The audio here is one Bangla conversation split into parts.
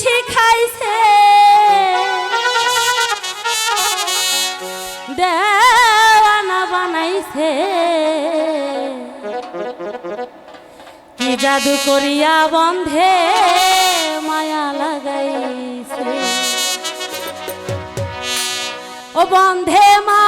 শিখাইছে। দেওয়ানা বানাইছে। কি জাদু করিয়া বন্ধে মায়া লাগাইছে। ও বন্ধে মা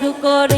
জাদু করে।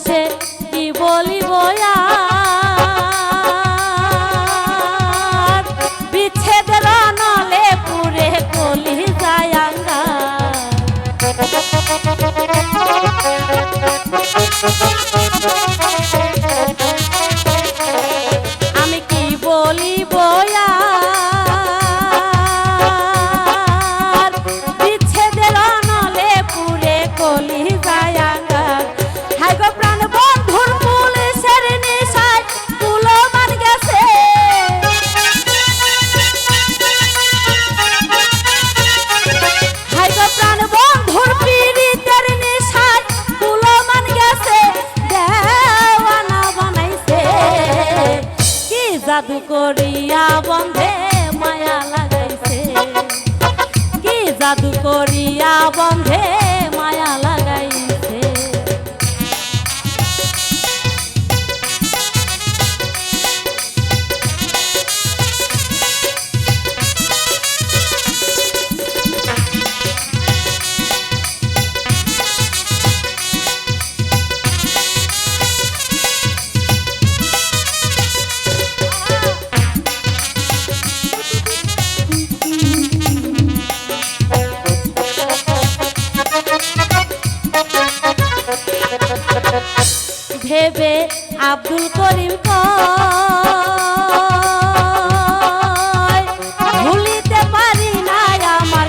শেষে কি বলিব বিচ্ছেদ রনলে পুরে কলি যায় আঙ্গা ভেবে আব্দুল করিম ক পারি না আমার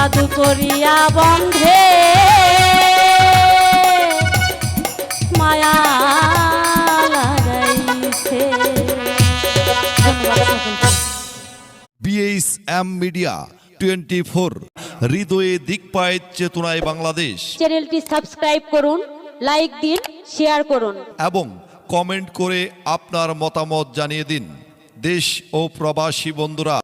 জাদু করিয়া বন্ধে। মায়া লাগাইছে। BH M media twenty four হৃদয়ে দিকপায় চেতনায় বাংলাদেশ। চ্যানেলটি সাবস্ক্রাইব করুন লাইক দিন শেয়ার করুন। এবং কমেন্ট করে আপনার মতামত জানিয়ে দিন। দেশ ও প্রবাসী বন্ধুরা।